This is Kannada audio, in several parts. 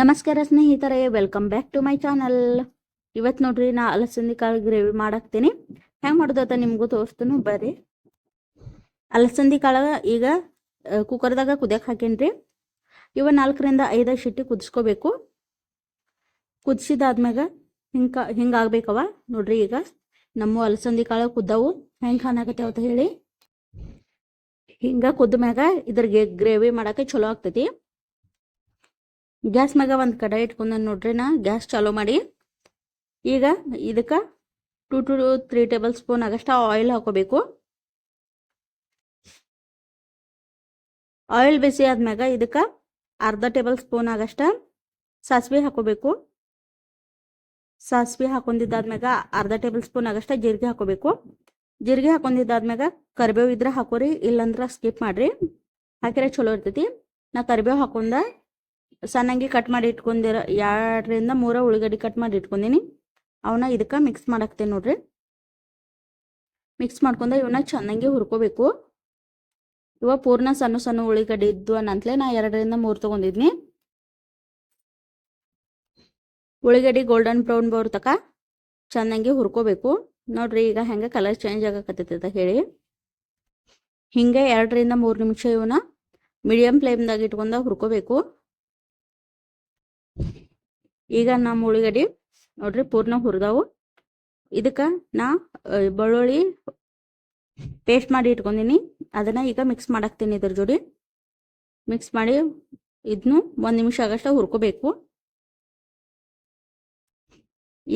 ನಮಸ್ಕಾರ ಸ್ನೇಹಿತರೆ welcome back to my channel ಇವತ್ತು ನೋಡ್ರಿ, ನಾ ಅಲಸಂದಿ ಕಾಳು ಗ್ರೇವಿ ಮಾಡಾಕ್ತೀನಿ. ಹೆಂಗೆ ಮಾಡುದ ನಿಮಗೂ ತೋರಿಸ್ತೀನಿ, ಬರ್ರಿ. ಅಲಸಂದಿ ಕಾಳು ಈಗ ಕುಕ್ಕರ್ದಾಗ ಕುದಿಯಕ್ಕೆ ಹಾಕೇನ್ರಿ. ಇವ ನಾಲ್ಕರಿಂದ ಐದು ಶಿಟ್ಟಿ ಕುದಿಸ್ಕೋಬೇಕು. ಕುದಿಸಿದಾದ್ಮ್ಯಾಗ ಹಿಂಗ ಹಿಂಗಾಗ್ಬೇಕವ ನೋಡ್ರಿ ಈಗ, ನಮ್ಮ ಅಲಸಂದಿ ಕಾಳು ಕುದ್ದವು. ಹೆಂಗ್ ಕಾಣಕತ್ತೇವ ಅಂತ ಹೇಳಿ. ಹಿಂಗ ಕುದ್ದ ಮ್ಯಾಗ ಇದ್ರಿಗೆ ಗ್ರೇವಿ ಮಾಡಕ್ಕೆ ಚಲೋ ಆಗ್ತೈತಿ. ಗ್ಯಾಸ್ ಮ್ಯಾಗ ಒಂದು ಕಡಾಯಿ ಇಟ್ಕೊಂಡ ನೋಡ್ರಿ ನಾ, ಗ್ಯಾಸ್ ಚಾಲೂ ಮಾಡಿ. ಈಗ ಇದಕ್ಕೆ two to three tablespoon ಆಗಷ್ಟು ಆಯಿಲ್ ಹಾಕೋಬೇಕು. ಆಯಿಲ್ ಬಿಸಿ ಆದ್ಮ್ಯಾಗ ಇದಕ್ಕೆ ಅರ್ಧ ಟೇಬಲ್ ಸ್ಪೂನ್ ಆಗಷ್ಟ ಸಾಸಿವೆ ಹಾಕೋಬೇಕು. ಸಾಸಿವೆ ಹಾಕೊಂಡಿದ್ದಾದ್ಮ್ಯಾಗ ಅರ್ಧ ಟೇಬಲ್ ಸ್ಪೂನ್ ಆಗಷ್ಟ ಜೀರಿಗೆ ಹಾಕೋಬೇಕು. ಜೀರಿಗೆ ಹಾಕೊಂಡಿದ್ದಾದ್ಮ್ಯಾಗ ಕರಿಬೇವು ಇದ್ರೆ ಹಾಕೋರಿ, ಇಲ್ಲಂದ್ರೆ ಸ್ಕಿಪ್ ಮಾಡ್ರಿ. ಹಾಕಿರೆ ಚಲೋ ಇರ್ತೈತಿ. ನಾ ಕರಿಬೇವು ಹಾಕೊಂಡ ಸಣ್ಣಂಗೆ ಕಟ್ ಮಾಡಿ ಇಟ್ಕೊಂಡಿರ ಎರಡರಿಂದ ಮೂರ ಉಳ್ಳಾಗಡ್ಡಿ ಕಟ್ ಮಾಡಿ ಇಟ್ಕೊಂಡಿನಿ ಅವನ್ನ ಇದಕ್ಕೆ ಮಿಕ್ಸ್ ಮಾಡಾಕ್ತೇನೆ ನೋಡ್ರಿ. ಮಿಕ್ಸ್ ಮಾಡ್ಕೊಂಡ ಇವನ್ನ ಚೆನ್ನಾಗಿ ಹುರ್ಕೋಬೇಕು. ಇವ ಪೂರ್ಣ ಸಣ್ಣ ಸಣ್ಣ ಉಳ್ಳಿಗಡ್ಡಿ ಇದ್ದು ಅನ್ನಂತಲೇ ನಾ ಎರಡರಿಂದ ಮೂರು ತೊಗೊಂಡಿದ್ನಿ. ಉಳ್ಳಿಗಡ್ಡಿ ಗೋಲ್ಡನ್ ಬ್ರೌನ್ ಬೌರ್ ತಕ ಚೆನ್ನಾಗಿ ಹುರ್ಕೋಬೇಕು. ನೋಡ್ರಿ ಈಗ ಹೆಂಗೆ ಕಲರ್ ಚೇಂಜ್ ಆಗಕತ್ತೈತೆ ಅಂತ ಹೇಳಿ. ಹಿಂಗೆ ಎರಡರಿಂದ ಮೂರು ನಿಮಿಷ ಇವನ್ನ ಮೀಡಿಯಂ ಫ್ಲೇಮ್ದಾಗ ಇಟ್ಕೊಂಡ ಹುರ್ಕೋಬೇಕು. ಈಗ ನಮ್ಮ ಉಳ್ಳಾಗಡ್ಡಿ ನೋಡ್ರಿ ಪೂರ್ಣ ಹುರಿದವು. ಇದಕ್ಕ ನಾ ಬೆಳ್ಳುಳ್ಳಿ ಪೇಸ್ಟ್ ಮಾಡಿ ಇಟ್ಕೊಂಡಿನಿ. ಅದನ್ನ ಈಗ ಮಿಕ್ಸ್ ಮಾಡಾಕ್ತೀನಿ ಇದ್ರ ಜೋಡಿ. ಮಿಕ್ಸ್ ಮಾಡಿ ಇದನ್ನು ಒಂದು ನಿಮಿಷ ಆಗಷ್ಟ ಹುರ್ಕೋಬೇಕು.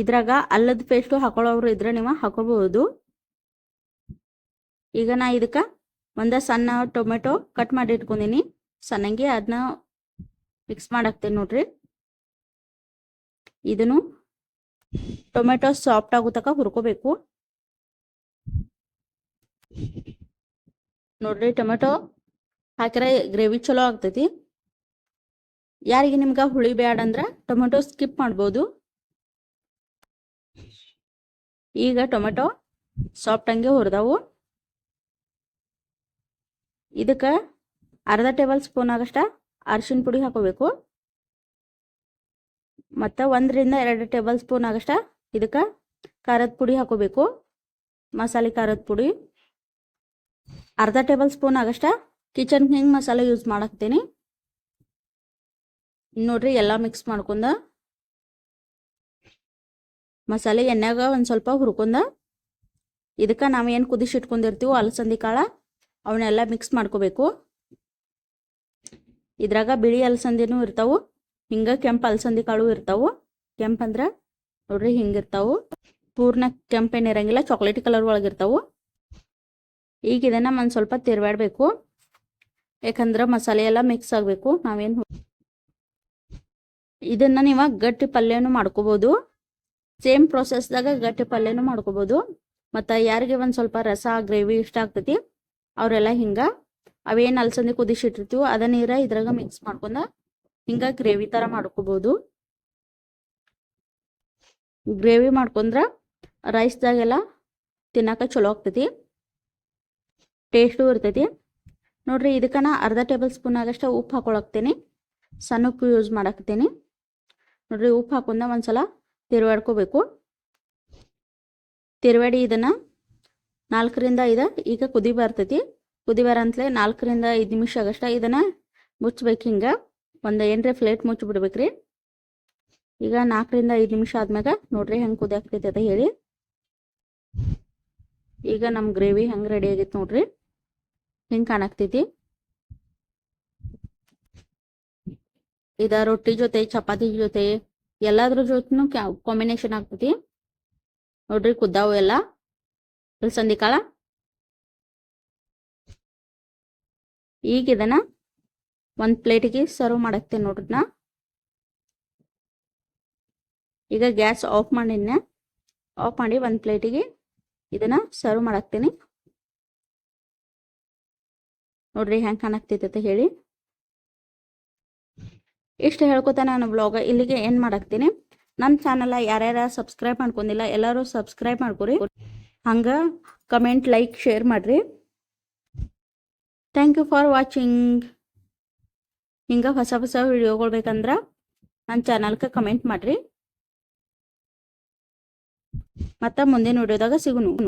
ಇದ್ರಾಗ ಅಲ್ಲದ ಪೇಸ್ಟು ಹಾಕೊಳ್ಳೋರು ಇದ್ರೆ ನೀವು ಹಾಕೋಬಹುದು. ಈಗ ನಾ ಇದಕ್ಕ ಒಂದ ಸಣ್ಣ ಟೊಮೆಟೊ ಕಟ್ ಮಾಡಿ ಇಟ್ಕೊಂಡಿನಿ. ಸಣ್ಣಂಗೆ ಅದನ್ನ ಮಿಕ್ಸ್ ಮಾಡಾಕ್ತೇನೆ ನೋಡ್ರಿ. ಇದನ್ನು ಟೊಮೆಟೊ ಸಾಫ್ಟ್ ಆಗೋ ತನಕ ಹುರ್ಕೋಬೇಕು. ನೋಡ್ರಿ ಟೊಮೆಟೊ ಹಾಕಿದ್ರೆ ಗ್ರೇವಿ ಚಲೋ ಆಗ್ತೈತಿ. ಯಾರಿಗೆ ನಿಮ್ಗೆ ಹುಳಿ ಬ್ಯಾಡ ಅಂದ್ರೆ ಟೊಮೆಟೊ ಸ್ಕಿಪ್ ಮಾಡ್ಬೋದು. ಈಗ ಟೊಮೆಟೊ ಸಾಫ್ಟ್ ಹಂಗೆ ಹುರಿದವು. ಇದಕ್ಕೆ ಅರ್ಧ ಟೇಬಲ್ ಸ್ಪೂನ್ ಆಗಷ್ಟ ಅರಿಶಿನ ಪುಡಿ ಹಾಕೋಬೇಕು. ಮತ್ತು ಒಂದರಿಂದ ಎರಡು ಟೇಬಲ್ ಸ್ಪೂನ್ ಆಗಷ್ಟ ಇದಕ್ಕೆ ಖಾರದ ಪುಡಿ ಹಾಕೋಬೇಕು. ಮಸಾಲೆ ಖಾರದ ಪುಡಿ. ಅರ್ಧ ಟೇಬಲ್ ಸ್ಪೂನ್ ಆಗಷ್ಟ ಕಿಚನ್ ಹಿಂಗೆ ಮಸಾಲೆ ಯೂಸ್ ಮಾಡಾಕ್ತೀನಿ ನೋಡ್ರಿ ಎಲ್ಲ ಮಿಕ್ಸ್ ಮಾಡ್ಕೊಂಡ ಮಸಾಲೆ ಎಣ್ಣೆಗ ಒಂದು ಸ್ವಲ್ಪ ಹುರ್ಕೊಂಡ ಇದಕ್ಕೆ ನಾವು ಏನು ಕುದಿಸಿ ಇಟ್ಕೊಂಡಿರ್ತೀವೋ ಅಲಸಂದಿ ಕಾಳು ಅವನ್ನೆಲ್ಲ ಮಿಕ್ಸ್ ಮಾಡ್ಕೋಬೇಕು. ಇದ್ರಾಗ ಬಿಳಿ ಅಲಸಂದಿನೂ ಇರ್ತಾವು. ಹಿಂಗೆ ಕೆಂಪು ಅಲಸಂದಿ ಕಾಳು ಇರ್ತಾವು. ಕೆಂಪು ಅಂದ್ರೆ ನೋಡ್ರಿ ಹಿಂಗಿರ್ತಾವು ಪೂರ್ಣ ಕೆಂಪೇನು ಇರಂಗಿಲ್ಲ ಚಾಕ್ಲೇಟ್ ಕಲರ್ ಒಳಗಿರ್ತಾವು ಈಗ ಇದನ್ನು ಒಂದು ಸ್ವಲ್ಪ ತಿರ್ವಾಡಬೇಕು ಯಾಕಂದ್ರೆ ಮಸಾಲೆ ಎಲ್ಲ ಮಿಕ್ಸ್ ಆಗಬೇಕು. ನಾವೇನು ಇದನ್ನು ನೀವು ಗಟ್ಟಿ ಪಲ್ಯನೂ ಮಾಡ್ಕೋಬೋದು. ಸೇಮ್ ಪ್ರೊಸೆಸ್ದಾಗ ಗಟ್ಟಿ ಪಲ್ಯನೂ ಮಾಡ್ಕೋಬೋದು. ಮತ್ತು ಯಾರಿಗೆ ಒಂದು ಸ್ವಲ್ಪ ರಸ ಗ್ರೇವಿ ಇಷ್ಟ ಆಗ್ತೈತಿ, ಅವರೆಲ್ಲ ಹಿಂಗೆ ಅವೇನು ಅಲಸಂದಿ ಕುದಿಸಿಟ್ಟಿರ್ತೀವೋ ಅದ ನೀರ ಇದ್ರಾಗ ಮಿಕ್ಸ್ ಮಾಡ್ಕೊಂಡ ಹಿಂಗ ಗ್ರೇವಿ ತರ ಮಾಡ್ಕೋಬಹುದು ಗ್ರೇವಿ ಮಾಡ್ಕೊಂಡ್ರ ರೈಸ್ದಾಗೆಲ್ಲ ತಿನ್ನಕ ಚಲೋ ಆಗ್ತೈತಿ. ಟೇಸ್ಟು ಇರ್ತೈತಿ. ನೋಡ್ರಿ ಇದಕ್ಕನ ಅರ್ಧ ಟೇಬಲ್ ಸ್ಪೂನ್ ಆಗಷ್ಟ ಉಪ್ಪು ಹಾಕೊಳಕ್ತೀನಿ. ಸಣ್ಣ ಉಪ್ಪು ಯೂಸ್ ಮಾಡಾಕ್ತೀನಿ. ನೋಡ್ರಿ ಉಪ್ಪು ಹಾಕೊಂಡ ಒಂದ್ಸಲ ತಿರುವಾಡ್ಕೋಬೇಕು. ತಿರುವಾಡಿ ಇದನ್ನ ನಾಲ್ಕರಿಂದ ಐದ ಈಗ ಕುದಿ ಬರ್ತೈತಿ. ಕುದಿ ಬರಂತಲೇ ನಾಲ್ಕರಿಂದ ಐದು ನಿಮಿಷ ಆಗಷ್ಟ ಇದನ್ನ ಮುಚ್ಚಬೇಕು ಹಿಂಗೆ. ಒಂದು ಏನ್ರಿ ಫ್ಲೇಟ್ ಮುಚ್ಚಿ ಬಿಡ್ಬೇಕ್ರಿ. ಈಗ ನಾಲ್ಕರಿಂದ ಐದು ನಿಮಿಷ ಆದ್ಮ್ಯಾಗ ನೋಡ್ರಿ ಹೆಂಗೆ ಕುದಿಯಾಕ್ತೈತಿ ಅಂತ ಹೇಳಿ. ಈಗ ನಮ್ಮ ಗ್ರೇವಿ ಹೆಂಗೆ ರೆಡಿ ಆಗೈತೆ ನೋಡ್ರಿ. ಹಿಂಗ್ ಕಾಣಾಕ್ತೈತಿ ಇದ ರೊಟ್ಟಿ ಜೊತೆ, ಚಪಾತಿ ಜೊತೆ, ಎಲ್ಲಾದ್ರ ಜೊತೆನು ಕಾಂಬಿನೇಷನ್ ಆಗ್ತೈತಿ. ನೋಡ್ರಿ ಕುದ್ದಾವು ಎಲ್ಲ. ಅಲ್ಸಂದಿ ಕಾಳ ಈಗ ಇದನ್ನ ಒಂದು ಪ್ಲೇಟಿಗೆ ಸರ್ವ್ ಮಾಡಕ್ತೇನೆ ನೋಡ್ರಿ ಈಗ ಗ್ಯಾಸ್ ಆಫ್ ಮಾಡಿನ ಆಫ್ ಮಾಡಿ ಒಂದು ಪ್ಲೇಟಿಗೆ ಇದನ್ನ ಸರ್ವ್ ಮಾಡಾಕ್ತೀನಿ. ನೋಡ್ರಿ ಹೆಂಗೆ ಕಾಣಾಕ್ತೈತೆ ಹೇಳಿ. ಇಷ್ಟು ಹೇಳ್ಕೊತ ನಾನು ಬ್ಲಾಗ ಇಲ್ಲಿಗೆ ಏನು ಮಾಡಾಕ್ತೀನಿ. ನನ್ನ ಚಾನಲ್ ಯಾರ್ಯಾರ ಸಬ್ಸ್ಕ್ರೈಬ್ ಮಾಡ್ಕೊಂಡಿಲ್ಲ ಎಲ್ಲರೂ ಸಬ್ಸ್ಕ್ರೈಬ್ ಮಾಡ್ಕೊರಿ. ಹಂಗೆ ಕಮೆಂಟ್, ಲೈಕ್, ಶೇರ್ ಮಾಡಿರಿ. Thank you for watching. ಹಿಂಗೆ ಹೊಸ ಹೊಸ ವಿಡಿಯೋಗಳು ಬೇಕಂದ್ರೆ ನನ್ನ ಚಾನಲ್ಗೆ ಕಮೆಂಟ್ ಮಾಡ್ರಿ. ಮತ್ತು ಮುಂದಿನ ವಿಡಿಯೋದಾಗ ಸಿಗುನು.